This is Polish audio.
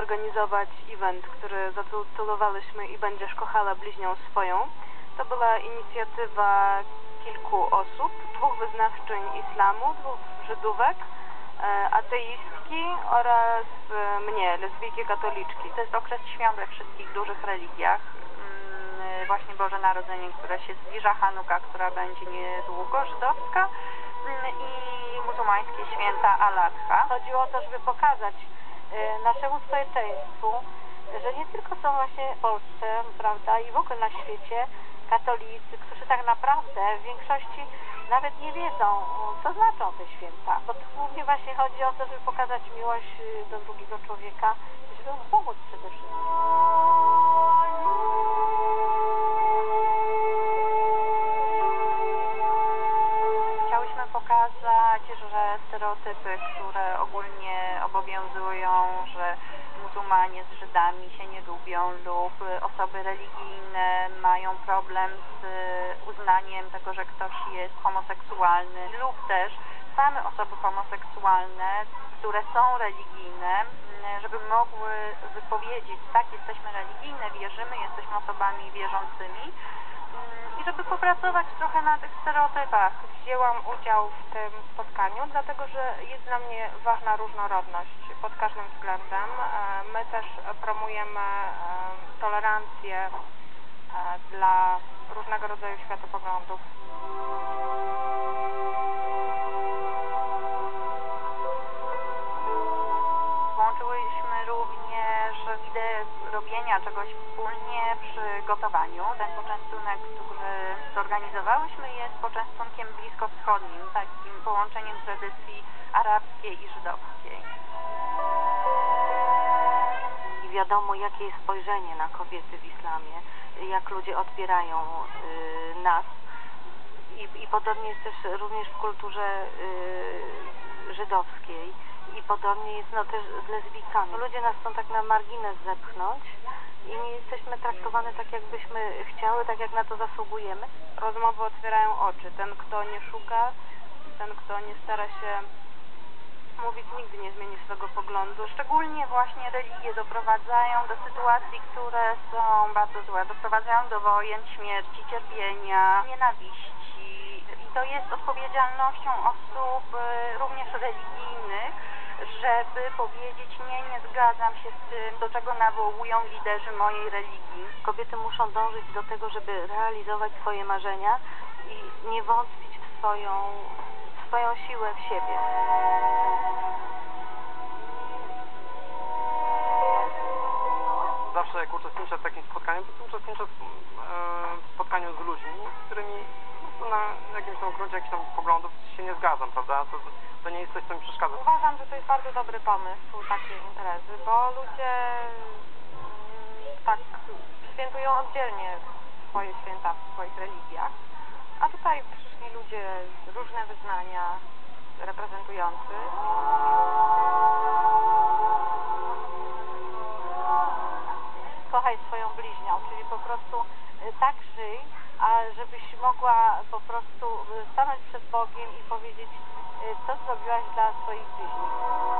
zorganizować event, który zatytułowałyśmy I będziesz kochała bliźnią swoją. To była inicjatywa kilku osób, dwóch wyznawczyń islamu, dwóch Żydówek, e, ateistki oraz e, mnie, lesbijki katoliczki. To jest okres świąt we wszystkich dużych religiach. Mm, Właśnie Boże Narodzenie, które się zbliża, Hanuka, która będzie niedługo, żydowska mm, i muzułmańskie święta Al-Adha. Chodziło o to, żeby pokazać e, naszemu społeczeństwu, że nie tylko są właśnie w Polsce, prawda, i w ogóle na świecie katolicy, którzy tak naprawdę w większości nawet nie wiedzą, co znaczą te święta. Bo głównie właśnie chodzi o to, żeby pokazać miłość y, do drugiego człowieka żeby mu pomóc przede wszystkim. Że stereotypy, które ogólnie obowiązują, że muzułmanie z Żydami się nie lubią lub osoby religijne mają problem z uznaniem tego, że ktoś jest homoseksualny lub też same osoby homoseksualne, które są religijne, m, żeby mogły wypowiedzieć, tak, jesteśmy religijne, wierzymy, jesteśmy osobami wierzącymi mm, i żeby popracować trochę na tych stereotypach. Wzięłam udział w tym spotkaniu, dlatego że jest dla mnie ważna różnorodność pod każdym względem. E, My też promujemy e, tolerancję e, dla różnego rodzaju światopoglądów. Robienia czegoś wspólnie przy gotowaniu. Ten poczęstunek, który zorganizowałyśmy jest poczęstunkiem bliskowschodnim, takim połączeniem tradycji arabskiej i żydowskiej. I wiadomo, jakie jest spojrzenie na kobiety w islamie, jak ludzie odbierają y, nas. I, I podobnie jest też również w kulturze y, żydowskiej. I podobnie jest no, też z lesbijkami. Ludzie nas chcą tak na margines zepchnąć i nie jesteśmy traktowane tak, jakbyśmy chciały, tak jak na to zasługujemy. Rozmowy otwierają oczy. Ten, kto nie szuka, ten, kto nie stara się mówić, nigdy nie zmieni swego poglądu. Szczególnie właśnie religie doprowadzają do sytuacji, które są bardzo złe. Doprowadzają do wojen, śmierci, cierpienia, nienawiści. I to jest odpowiedzialnością osób y, również religijnych, żeby powiedzieć nie, nie zgadzam się z tym, do czego nawołują liderzy mojej religii. Kobiety muszą dążyć do tego, żeby realizować swoje marzenia i nie wątpić w swoją, w swoją siłę w siebie. zawsze jak uczestniczę w takim spotkaniu, to uczestniczę w, e, w spotkaniu z ludźmi, z którymi prostu na jakimś tam gruncie tam się nie zgadzam, prawda? To, to nie jest coś, co mi przeszkadza. Uważam, że to jest bardzo dobry pomysł, takie imprezy, bo ludzie mm, tak świętują oddzielnie swoje święta w swoich religiach, a tutaj przyszli ludzie z różne wyznania reprezentujący. Kochaj swoją bliźnią, czyli po prostu tak żyj, a żebyś mogła po prostu y, stanąć przed Bogiem i powiedzieć, y, co zrobiłaś dla swoich bliźnich.